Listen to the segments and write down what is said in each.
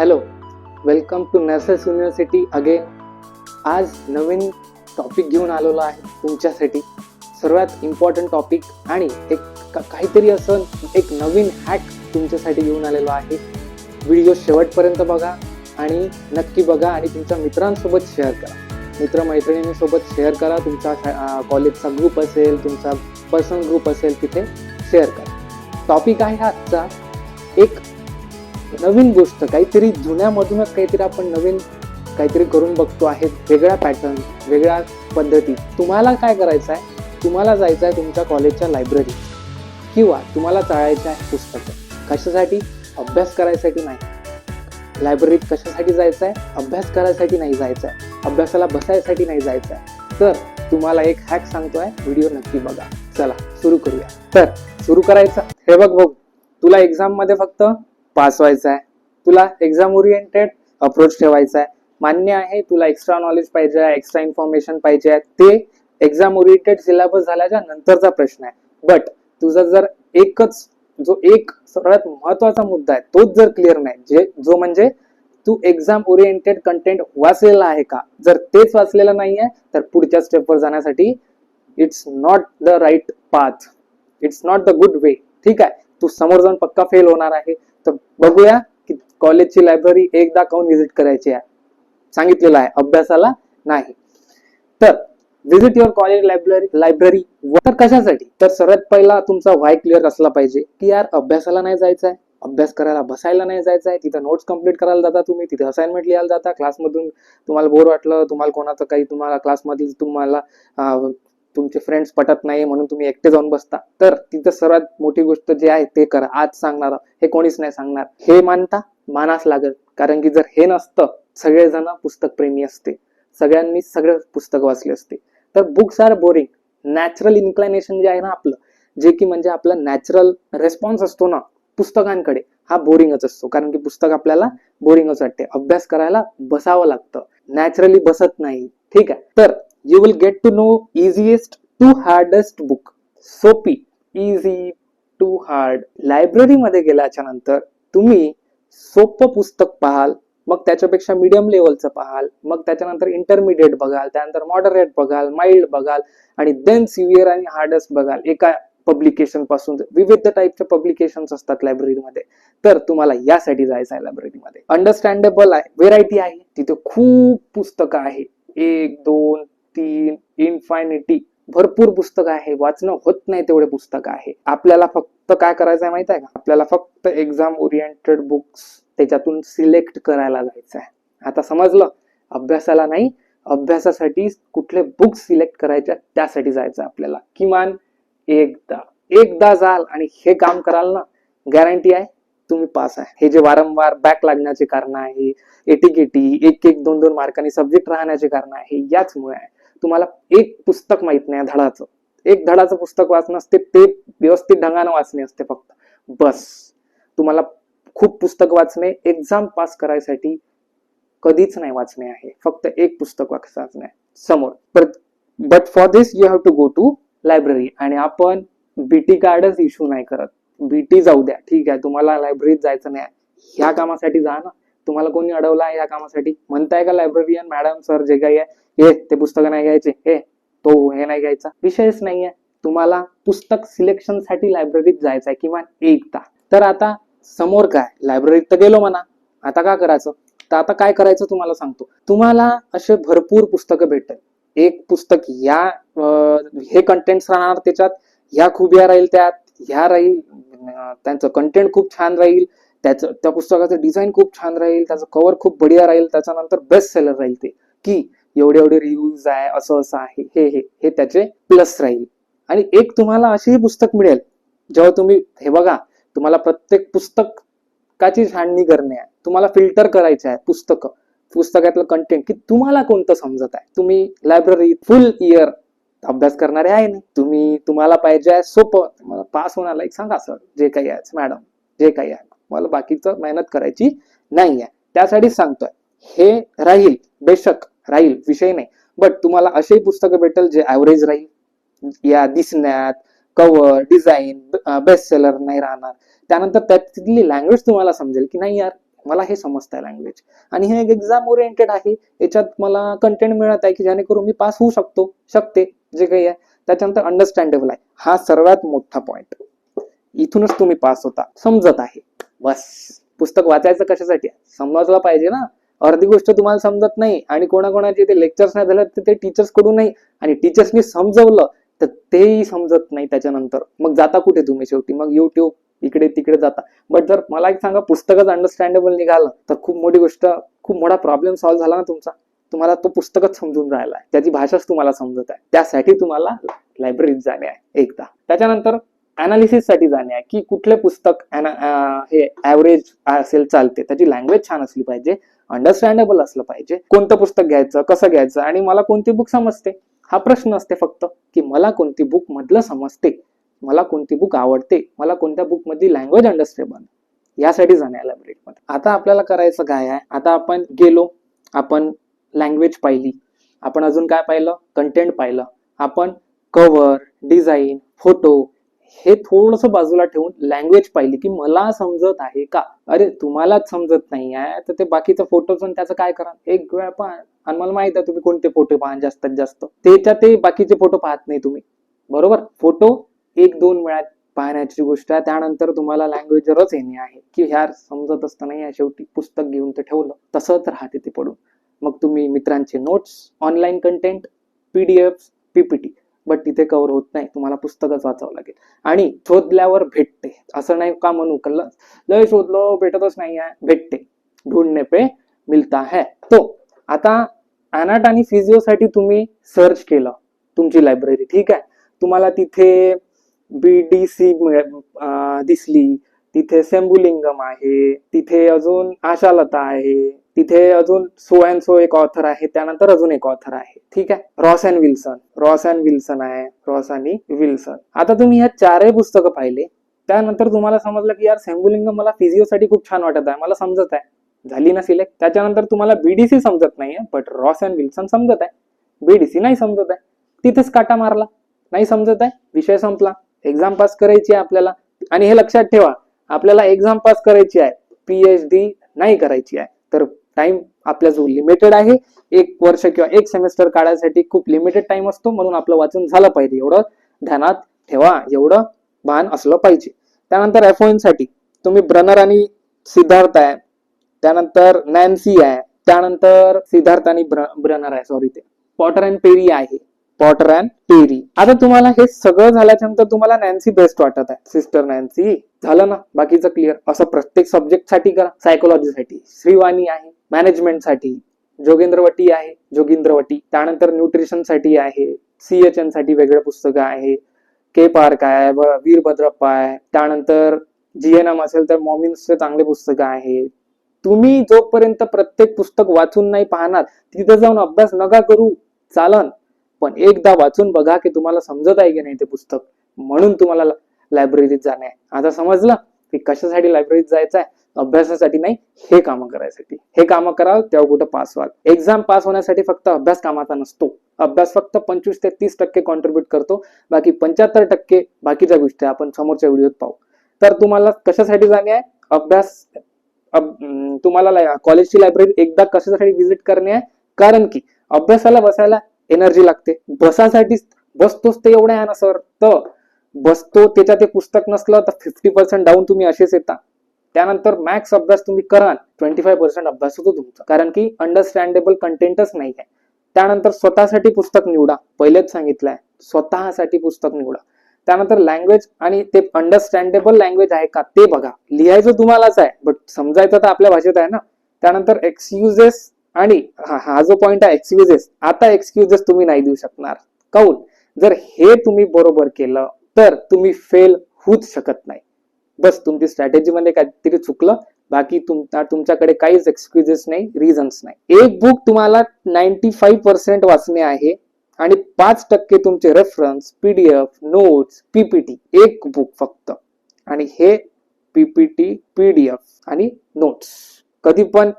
Hello welcome to nurses university again आज नवीन topic घेऊन आलेलो आहे तुमच्यासाठी. सर्वात इम्पॉर्टंट टॉपिक आणि एक का- काहीतरी असं एक नवीन हॅक तुमच्यासाठी घेऊन आलेलो आहे. व्हिडिओ शेवटपर्यंत बघा आणि नक्की बघा आणि तुमच्या मित्रांसोबत शेअर करा. मित्रमैत्रिणींसोबत शेअर करा. तुमचा कॉलेजचा ग्रुप असेल तुमचा पर्सनल ग्रुप असेल तिथे शेअर करा. टॉपिक आहे आजचा. एक नवीन गोष्ट काहीतरी जुन्यामधूनच काहीतरी आपण नवीन काहीतरी करून बघतो आहे वेगळ्या पॅटर्न वेगळ्या पद्धती. तुम्हाला काय करायचं आहे तुम्हाला जायचं आहे तुमच्या कॉलेजच्या लायब्ररी किंवा तुम्हाला चाळायचं आहे पुस्तकं. कशासाठी? अभ्यास करायसाठी नाही. लायब्ररीत कशासाठी जायचं आहे अभ्यास करायसाठी नाही जायचं आहे अभ्यासाला बसायसाठी नाही जायचं आहे तर तुम्हाला एक हॅक सांगतो आहे व्हिडिओ नक्की बघा. चला सुरू करूया. तर सुरू करायचं. हे बघ बघ. तुला एक्झाममध्ये फक्त पास व्हायचं आहे. तुला एक्झाम ओरिएंटेड अप्रोच ठेवायचा आहे. मान्य आहे तुला एक्स्ट्रा नॉलेज पाहिजे आहे एक्स्ट्रा इन्फॉर्मेशन पाहिजे आहे. ते एक्झाम ओरिएंटेड सिलेबस झाल्याच्या नंतरचा प्रश्न आहे. बट तुझा जर एकच जो एक सर्वात महत्त्वाचा मुद्दा आहे तोच जर क्लिअर नाही जे जो म्हणजे तू एक्झाम ओरिएंटेड कंटेंट वाचलेला आहे का? जर तेच वाचलेलं नाहीये तर पुढच्या स्टेपवर जाण्यासाठी it's not the right path it's not the good way ठीक आहे? तू समोर जाऊन पक्का फेल होणार आहे. तर बघूया की कॉलेजची लायब्ररी एकदा काऊन व्हिजिट करायची आहे? सांगितलेलं आहे अभ्यासाला नाही. तर visit your college library library तर कशासाठी? तर सर्वात पहिला तुमचा व्हाय क्लिअर असला पाहिजे की यार अभ्यासाला नाही जायचं आहे अभ्यास करायला बसायला नाही जायचं आहे तिथं नोट्स कंप्लीट करायला जाता तुम्ही तिथे असाइनमेंट लिहायला जाता क्लासमधून तुम्हाला बोर वाटलं तुम्हाला कोणाचं काही तुम्हाला क्लासमधील तुम्हाला तुमचे फ्रेंड्स पटत नाही म्हणून तुम्ही एकटे जाऊन बसता. तर तिथं सर्वात मोठी गोष्ट जी आहे ते करा. आज सांगणार हे कोणीच नाही सांगणार. हे मानता मानास लागेल. कारण की जर हे नसतं सगळेजण पुस्तक प्रेमी असते. सगळ्यांनी सगळे पुस्तक वाचले असते. तर books are boring natural inclination जे आहे ना आपलं जे की म्हणजे आपला नॅचरल रेस्पॉन्स असतो ना पुस्तकांकडे हा बोरिंगच असतो. कारण की पुस्तक आपल्याला बोरिंगच वाटते. अभ्यास करायला बसावं लागतं. नॅचरली बसत नाही. ठीक आहे? तर you will get to know easiest to hardest book सोपी इझी टू हार्ड लायब्ररीमध्ये गेल्याच्यानंतर तुम्ही सोपं पुस्तक पाहाल मग त्याच्यापेक्षा मीडियम लेवलचं पाहाल मग त्याच्यानंतर इंटरमिडिएट बघाल त्यानंतर मॉडरेट बघाल माइल्ड बघाल आणि देन सिव्हिअर आणि हार्डेस्ट बघाल. एका पब्लिकेशनपासून विविध टाईपचे पब्लिकेशन्स असतात लायब्ररीमध्ये तर तुम्हाला यासाठी जायचं आहे लायब्ररीमध्ये अंडरस्टँडेबल आहे. व्हेरायटी आहे. तिथे खूप पुस्तकं आहे. एक दोन तीन इन्फायनिटी भरपूर पुस्तक आहे. वाचणं होत नाही तेवढे पुस्तक आहे. आपल्याला फक्त काय करायचं आहे माहीत आहे का? आपल्याला फक्त एक्झाम ओरिएंटेड बुक्स त्याच्यातून सिलेक्ट करायला जायचं आहे आता समजलं? अभ्यासाला नाही अभ्यासासाठी कुठले बुक्स सिलेक्ट करायच्या त्यासाठी जायचं आपल्याला. किमान एकदा. एकदा जाल आणि हे काम कराल ना गॅरंटी आहे तुम्ही पास आहे. हे जे वारंवार बॅक लागण्याचे कारण आहे एटीकेटी एक एक दोन दोन मार्कांनी सब्जेक्ट राहण्याचे कारण आहे याचमुळे आहे. तुम्हाला एक पुस्तक माहीत नाही धडाचं. एक धडाचं पुस्तक वाचणं असते ते व्यवस्थित ढंगानं वाचणे असते फक्त. बस. तुम्हाला खूप पुस्तक वाचणे एक्झाम पास करायसाठी कधीच नाही वाचणे आहे. फक्त एक पुस्तक वाचणे समोर. But for this you have to go to library आणि आपण बीटी कार्डच इश्यू नाही करत. बीटी जाऊ द्या. ठीक आहे. तुम्हाला लायब्ररीत जायचं नाही. ह्या कामासाठी जा ना. तुम्हाला कोणी अडवलं आहे या कामासाठी? म्हणताय का लायब्ररीयन मॅडम सर जे काही आहे? हे ते पुस्तकं नाही घ्यायचे. हे तो हे नाही घ्यायचा. विषयच नाहीये. तुम्हाला पुस्तक सिलेक्शनसाठी लायब्ररीत जायचं आहे किंवा एकदा. तर आता समोर काय? लायब्ररीत तर गेलो म्हणा. आता काय करायचं? तर आता काय करायचं तुम्हाला सांगतो. तुम्हाला असे भरपूर पुस्तकं भेटतात. एक पुस्तक या हे कंटेंट्स राहणार त्याच्यात. ह्या खुबिया राहील त्यात. ह्या राहील त्यांचं कंटेंट खूप छान राहील. त्याचं त्या पुस्तकाचं डिझाईन खूप छान राहील त्याचं कव्हर खूप बढिया राहील त्याच्यानंतर बेस्ट सेलर राहील ते. की एवढे एवढे रिव्ह्यूज आहे असं असं आहे हे हे हे त्याचे प्लस राहील. आणि एक तुम्हाला अशीही पुस्तक मिळेल जेव्हा तुम्ही हे बघा तुम्हाला प्रत्येक पुस्तकाची छाननी करणे आहे तुम्हाला फिल्टर करायचे आहे पुस्तकं. पुस्तकातलं कंटेंट की तुम्हाला कोणतं समजत आहे. तुम्ही लायब्ररी फुल इयर अभ्यास करणारे आहे ना तुम्ही तुम्हाला पाहिजे आहे सोपं. पास होण्याला एक सांगा सर जे काही आहे मॅडम जे काही आहे. मला बाकीचं मेहनत करायची नाही आहे त्यासाठी सांगतोय हे राहील बेशक राहील विषय नाही. बट तुम्हाला असेही पुस्तकं भेटेल जे ॲव्हरेज राहील. या दिसण्यात कव्हर डिझाईन बेस्ट सेलर नाही राहणार. त्यानंतर त्यातली लँग्वेज तुम्हाला समजेल की नाही यार मला हे समजतंय लँग्वेज आणि हे एक एक्झाम ओरिएंटेड आहे. याच्यात मला कंटेंट मिळत आहे की जेणेकरून मी पास होऊ शकतो शकते जे काही आहे. त्याच्यानंतर अंडरस्टँडेबल आहे. हा सर्वात मोठा पॉईंट इथूनच तुम्ही पास होता. समजत आहे. बस. पुस्तक वाचायचं कशासाठी? समजला समजलं पाहिजे ना. अर्धी गोष्ट तुम्हाला समजत नाही आणि कोणाकोणाचे ते लेक्चर्स नाही झालं तर ते टीचर्सकडून नाही आणि टीचर्सनी समजवलं तर तेही समजत नाही त्याच्यानंतर. मग जाता कुठे तुम्ही शेवटी? मग युट्यूब इकडे तिकडे जाता. बट जर मला एक सांगा पुस्तकच अंडरस्टँडेबल निघालं तर खूप मोठी गोष्ट खूप मोठा प्रॉब्लेम सॉल्व्ह झाला ना तुमचा. तुम्हाला तो पुस्तकच समजून राहिला आहे त्याची भाषाच तुम्हाला समजत आहे. त्यासाठी तुम्हाला लायब्ररीत जाणे आहे एकदा. त्याच्यानंतर साठी जाणे आहे की कुठले पुस्तक हे ऍव्हरेज असेल चालते त्याची लँग्वेज छान असली पाहिजे अंडरस्टँडेबल असलं पाहिजे कोणतं पुस्तक घ्यायचं कसं घ्यायचं आणि मला कोणती बुक समजते? हा प्रश्न असते फक्त की मला कोणती बुक मधलं समजते मला कोणती बुक आवडते मला कोणत्या बुक मधली लँग्वेज अंडरस्टेबल यासाठी जाणे लायब्ररीमध्ये आता आपल्याला करायचं काय आहे? आता आपण गेलो आपण लँग्वेज पाहिली आपण अजून काय पाहिलं? कंटेंट पाहिलं. आपण कव्हर डिझाईन फोटो हे थोडस बाजूला ठेवून लँग्वेज पाहिली की मला समजत आहे का? अरे तुम्हालाच समजत नाही आहे. तर ते बाकीचं फोटोच त्याचं काय करा? एक वेळा पहा. आणि मला माहीत आहे तुम्ही कोणते फोटो पाहा जास्तीत जास्त. त्याच्या ते बाकीचे फोटो पाहत नाही तुम्ही. बरोबर? फोटो एक दोन वेळा पाहण्याची गोष्ट आहे. त्यानंतर तुम्हाला लँग्वेजवरच येणे आहे की ह्यार समजत असतं नाही शेवटी पुस्तक घेऊन ते ठेवलं. तसंच राहते ते पडून. मग तुम्ही मित्रांचे notes online content PDF PPT but तिथे कव्हर होत नाही. तुम्हाला पुस्तकच वाचावं लागेल. आणि शोधल्यावर भेटते. असं नाही का म्हणू? कल्ला लय शोधलो भेटतच नाही आहे. भेटते. ढूंढणे पे मिलता है. तो आता अनाट आणि फिजिओसाठी तुम्ही सर्च केलं. तुमची लायब्ररी ठीक आहे? तुम्हाला तिथे बी डी सी दिसली. तिथे सेम्बुलिंगम आहे. तिथे अजून आशालता आहे. तिथे अजून सो अँड सो एक ऑथर आहे त्यानंतर अजून एक ऑथर आहे. ठीक आहे? Ross and Wilson. Ross and Wilson आहे. रॉस आणि विल्सन. आता तुम्ही ह्या चारही पुस्तकं पाहिले त्यानंतर तुम्हाला समजलं की यार सेम्बुलिंगम मला फिजिओसाठी खूप छान वाटत आहे मला समजत आहे. झाली ना सिलेक्ट? त्याच्यानंतर तुम्हाला बीडीसी समजत नाहीये बट रॉस अँड विल्सन समजत आहे. बीडीसी नाही समजत आहे. तिथेच काटा मारला. नाही समजत आहे? विषय संपला. एक्झाम पास करायची आहे आपल्याला. आणि हे लक्षात ठेवा आपल्याला एक्झाम पास करायची आहे. पीएचडी नाही करायची आहे. तर टाइम आपल्या जो लिमिटेड आहे एक वर्ष किंवा एक सेमेस्टर काढायसाठी खूप लिमिटेड टाइम असतो. म्हणून आपलं वाचन झालं पाहिजे. एवढं ध्यानात ठेवा. एवढं भान असलं पाहिजे. त्यानंतर एफसाठी तुम्ही ब्रनर आणि सिद्धार्थ आहे. त्यानंतर नॅन्सी आहे. त्यानंतर सिद्धार्थ आणि ब्रनर आहे. सॉरी ते. पॉटर अँड पेरी आहे. पॉटर अँड पेरी आता तुम्हाला हे सगळं झाल्याच्यानंतर तुम्हाला नॅन्सी बेस्ट वाटत आहे. सिस्टर नॅन्सी झालं ना? बाकीचं क्लिअर असं प्रत्येक सब्जेक्टसाठी करा. सायकोलॉजीसाठी श्रीवाणी आहे. मॅनेजमेंटसाठी. जोगेंद्रवटी आहे. जोगिंद्रवटी. त्यानंतर न्यूट्रिशनसाठी आहे. सीएचएनसाठी वेगळं पुस्तकं आहे. के पार्क आहे. वीरभद्रप्पा आहे. त्यानंतर जी एन एम असेल तर मॉमिन्सचे चांगले पुस्तकं आहे. तुम्ही जोपर्यंत प्रत्येक पुस्तक वाचून नाही पाहणार तिथे जाऊन अभ्यास नका करू. चालन. पण एकदा वाचून बघा की तुम्हाला समजत आहे की नाही ते पुस्तक. म्हणून तुम्हाला लायब्ररीत जाणे आहे. आता समजलं की कशासाठी लायब्ररीत जायचं आहे अभ्यासासाठी नाही हे कामं करायसाठी. हे कामं करावं तेव्हा कुठं पास व्हाल. एक्झाम पास होण्यासाठी फक्त अभ्यास कामाचा नसतो. अभ्यास फक्त पंचवीस ते तीस टक्के कॉन्ट्रीब्युट करतो. बाकी पंच्याहत्तर टक्के बाकीच्या गोष्टी आपण समोरच्या व्हिडिओत पाहू. तर तुम्हाला कशासाठी जाणे आहे? अभ्यास अब- तुम्हाला कॉलेजची लायब्ररी एकदा कशासाठी व्हिजिट करणे आहे? कारण की अभ्यासाला बसायला एनर्जी लागते. बसासाठी बसतोच ते एवढं आहे ना सर? तर बसतो त्याच्यात ते पुस्तक नसलं तर फिफ्टी पर्सेंट डाऊन तुम्ही असेच येता. त्यानंतर मॅक्स अभ्यास तुम्ही कराल ट्वेंटी फाय पर्सेंट अभ्यास होतो तुमचा. कारण की अंडरस्टँडेबल कंटेंटच नाही आहे. त्यानंतर स्वतःसाठी पुस्तक निवडा. पहिलेच सांगितलंय स्वतःसाठी पुस्तक निवडा. त्यानंतर लँग्वेज आणि ते अंडरस्टँडेबल लँग्वेज आहे का ते बघा. लिहायचं तुम्हालाच आहे बट समजायचं तर आपल्या भाषेत आहे ना. त्यानंतर एक्सक्युजेस आणि हा हा जो पॉइंट आहे एक्सक्युजेस आता एक्सक्युजेस तुम्ही नाही देऊ शकणार. काऊन? जर हे तुम्ही बरोबर केलं तर तुम्ही फेल होऊच शकत नाही. बस तुमची स्ट्रॅटेजी मध्ये काहीतरी चुकलं बाकी तुमचा तुमच्याकडे काहीच एक्सक्युजेस नाही रिझन्स नाही. एक बुक तुम्हाला नाईन्टी फाईव्ह पर्सेंट वाचणे आहे आणि पाच टक्के तुमचे रेफरन्स पीडीएफ नोट्स पीपीटी एक बुक फक्त. आणि हे पीपीटी पीडीएफ आणि नोट्स कधी पण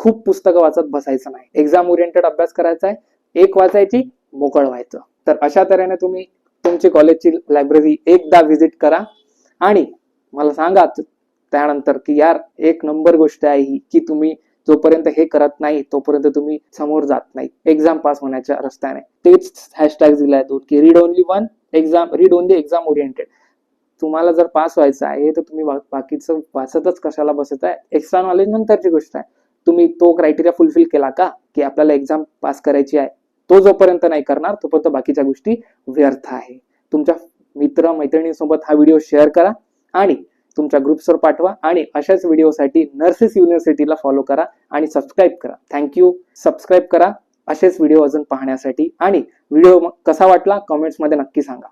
खूप पुस्तकं वाचत बसायचं नाही. एक्झाम ओरिएंटेड अभ्यास करायचा आहे एक वाचायची मोकळ व्हायचं. तर अशा तऱ्हेने तुम्ही तुमची कॉलेजची लायब्ररी एकदा व्हिजिट करा. आणि मला सांगा त्यानंतर की यार एक नंबर गोष्ट आहे ही की तुम्ही जोपर्यंत हे करत नाही तोपर्यंत तुम्ही समोर जात नाही. एक्झाम पास होण्याच्या रस्त्याने. तेच हॅशटॅग दिलाय दोन की read only one exam read only exam oriented तुम्हाला जर पास व्हायचं आहे तर तुम्ही बाकीचं वाचतच कशाला बसत आहे? एक्स्ट्रा नॉलेज नंतरची गोष्ट आहे. तुम्ही तो क्रायटेरिया फुलफिल केला का? की आपल्याला एक्झाम पास करायची आहे. तो जोपर्यंत नाही करणार तोपर्यंत बाकीच्या गोष्टी व्यर्थ आहे. तुमच्या मित्र मैत्रिणींसोबत हा व्हिडिओ शेअर करा आणि तुमच्या ग्रुप्सवर पाठवा आणि अशाच व्हिडिओसाठी नर्सेस युनिव्हर्सिटीला फॉलो करा आणि सबस्क्राईब करा. थँक्यू सबस्क्राईब करा. असेच व्हिडिओ अजून पाहण्यासाठी. आणि व्हिडिओ कसा वाटला? कमेंट्समध्ये नक्की सांगा.